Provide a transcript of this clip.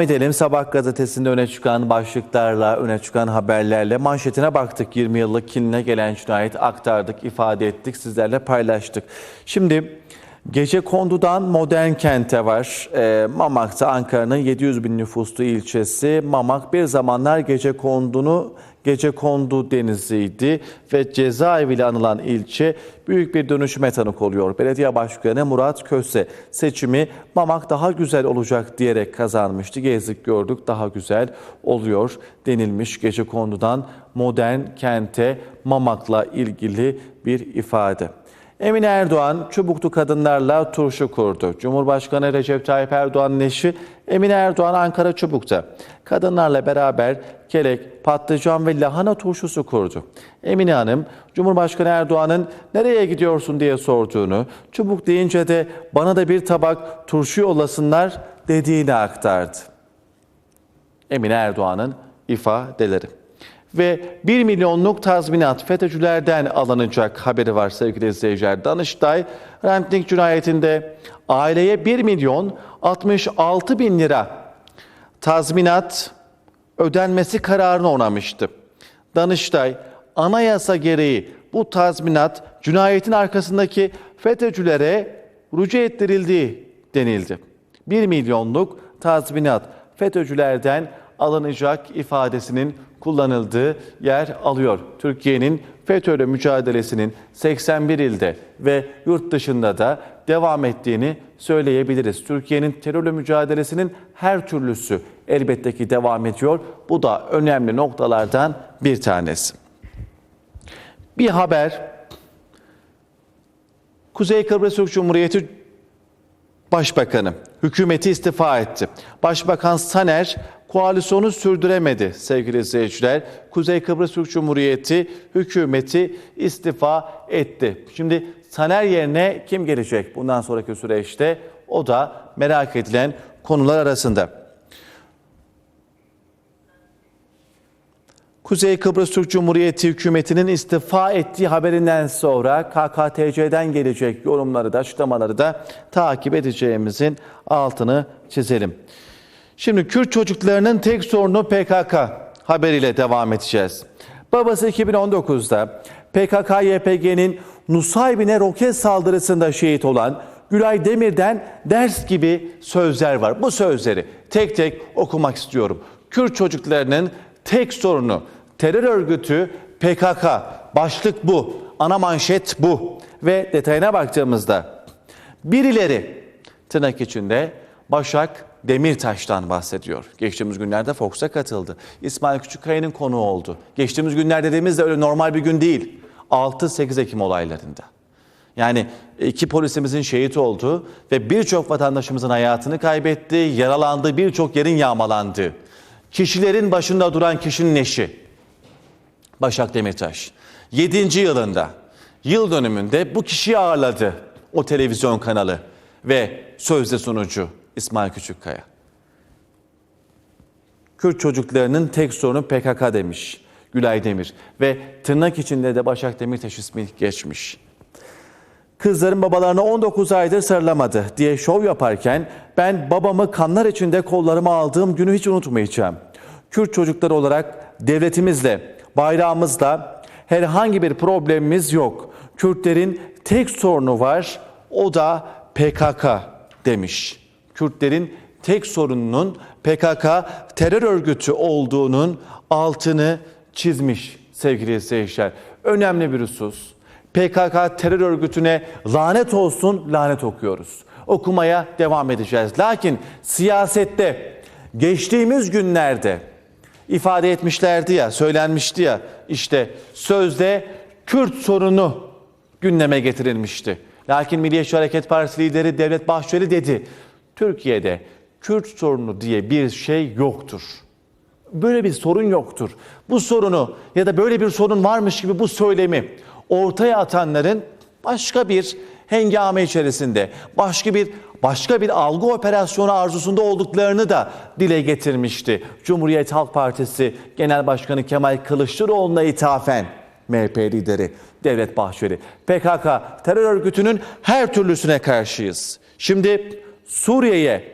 Edelim. Sabah gazetesinde öne çıkan başlıklarla, öne çıkan haberlerle manşetine baktık. 20 yıllık kinine gelen cinayet aktardık, ifade ettik, sizlerle paylaştık. Şimdi gece kondudan modern kente var. Ee, Mamak'ta Ankara'nın 700 bin nüfuslu ilçesi. Mamak bir zamanlar gece kondunu gece kondu deniziydi ve cezaeviyle anılan ilçe büyük bir dönüşüme tanık oluyor. Belediye Başkanı Murat Köse seçimi Mamak daha güzel olacak diyerek kazanmıştı. Gezdik gördük daha güzel oluyor denilmiş gece kondudan modern kente Mamak'la ilgili bir ifade. Emine Erdoğan çubuklu kadınlarla turşu kurdu. Cumhurbaşkanı Recep Tayyip Erdoğan'ın eşi Emine Erdoğan Ankara Çubuk'ta kadınlarla beraber kelek, patlıcan ve lahana turşusu kurdu. Emine Hanım, Cumhurbaşkanı Erdoğan'ın nereye gidiyorsun diye sorduğunu, çubuk deyince de bana da bir tabak turşu yollasınlar dediğini aktardı. Emine Erdoğan'ın ifadeleri. Ve 1 milyonluk tazminat FETÖ'cülerden alınacak haberi var sevgili izleyiciler. Danıştay, Rentnik cinayetinde aileye 1 milyon 66 bin lira tazminat ödenmesi kararını onamıştı. Danıştay, anayasa gereği bu tazminat cinayetin arkasındaki FETÖ'cülere rücu ettirildiği denildi. 1 milyonluk tazminat FETÖ'cülerden alınacak ifadesinin kullanıldığı yer alıyor. Türkiye'nin FETÖ'yle mücadelesinin 81 ilde ve yurt dışında da devam ettiğini söyleyebiliriz. Türkiye'nin terörle mücadelesinin her türlüsü elbette ki devam ediyor. Bu da önemli noktalardan bir tanesi. Bir haber Kuzey Kıbrıs Türk Cumhuriyeti Başbakanı hükümeti istifa etti. Başbakan Saner koalisyonu sürdüremedi sevgili izleyiciler. Kuzey Kıbrıs Türk Cumhuriyeti hükümeti istifa etti. Şimdi Saner yerine kim gelecek bundan sonraki süreçte? O da merak edilen konular arasında. Kuzey Kıbrıs Türk Cumhuriyeti hükümetinin istifa ettiği haberinden sonra KKTC'den gelecek yorumları da açıklamaları da takip edeceğimizin altını çizelim. Şimdi Kürt çocuklarının tek sorunu PKK haberiyle devam edeceğiz. Babası 2019'da PKK-YPG'nin Nusaybin'e roket saldırısında şehit olan Gülay Demir'den ders gibi sözler var. Bu sözleri tek tek okumak istiyorum. Kürt çocuklarının tek sorunu terör örgütü PKK. Başlık bu. Ana manşet bu. Ve detayına baktığımızda birileri tırnak içinde Başak Demirtaş'tan bahsediyor. Geçtiğimiz günlerde Fox'a katıldı. İsmail Küçükkaya'nın konuğu oldu. Geçtiğimiz günler dediğimizde öyle normal bir gün değil. 6-8 Ekim olaylarında. Yani iki polisimizin şehit oldu ve birçok vatandaşımızın hayatını kaybetti, yaralandı, birçok yerin yağmalandı. Kişilerin başında duran kişinin eşi Başak Demirtaş 7. yılında yıl dönümünde bu kişiyi ağırladı o televizyon kanalı ve sözde sunucu İsmail Küçükkaya. Kürt çocuklarının tek sorunu PKK demiş Gülay Demir ve tırnak içinde de Başak Demirtaş ismi geçmiş. Kızların babalarına 19 aydır sarılamadı diye şov yaparken ben babamı kanlar içinde kollarıma aldığım günü hiç unutmayacağım. Kürt çocukları olarak devletimizle, bayrağımızla herhangi bir problemimiz yok. Kürtlerin tek sorunu var o da PKK demiş. Kürtlerin tek sorununun PKK terör örgütü olduğunun altını çizmiş sevgili izleyiciler. Önemli bir husus. PKK terör örgütüne lanet olsun lanet okuyoruz. Okumaya devam edeceğiz. Lakin siyasette geçtiğimiz günlerde ifade etmişlerdi ya, söylenmişti ya işte sözde Kürt sorunu gündeme getirilmişti. Lakin Milliyetçi Hareket Partisi lideri Devlet Bahçeli dedi. Türkiye'de Kürt sorunu diye bir şey yoktur. Böyle bir sorun yoktur. Bu sorunu ya da böyle bir sorun varmış gibi bu söylemi ortaya atanların başka bir hengame içerisinde, başka bir başka bir algı operasyonu arzusunda olduklarını da dile getirmişti. Cumhuriyet Halk Partisi Genel Başkanı Kemal Kılıçdaroğlu'na ithafen MHP lideri Devlet Bahçeli. PKK terör örgütünün her türlüsüne karşıyız. Şimdi Suriye'ye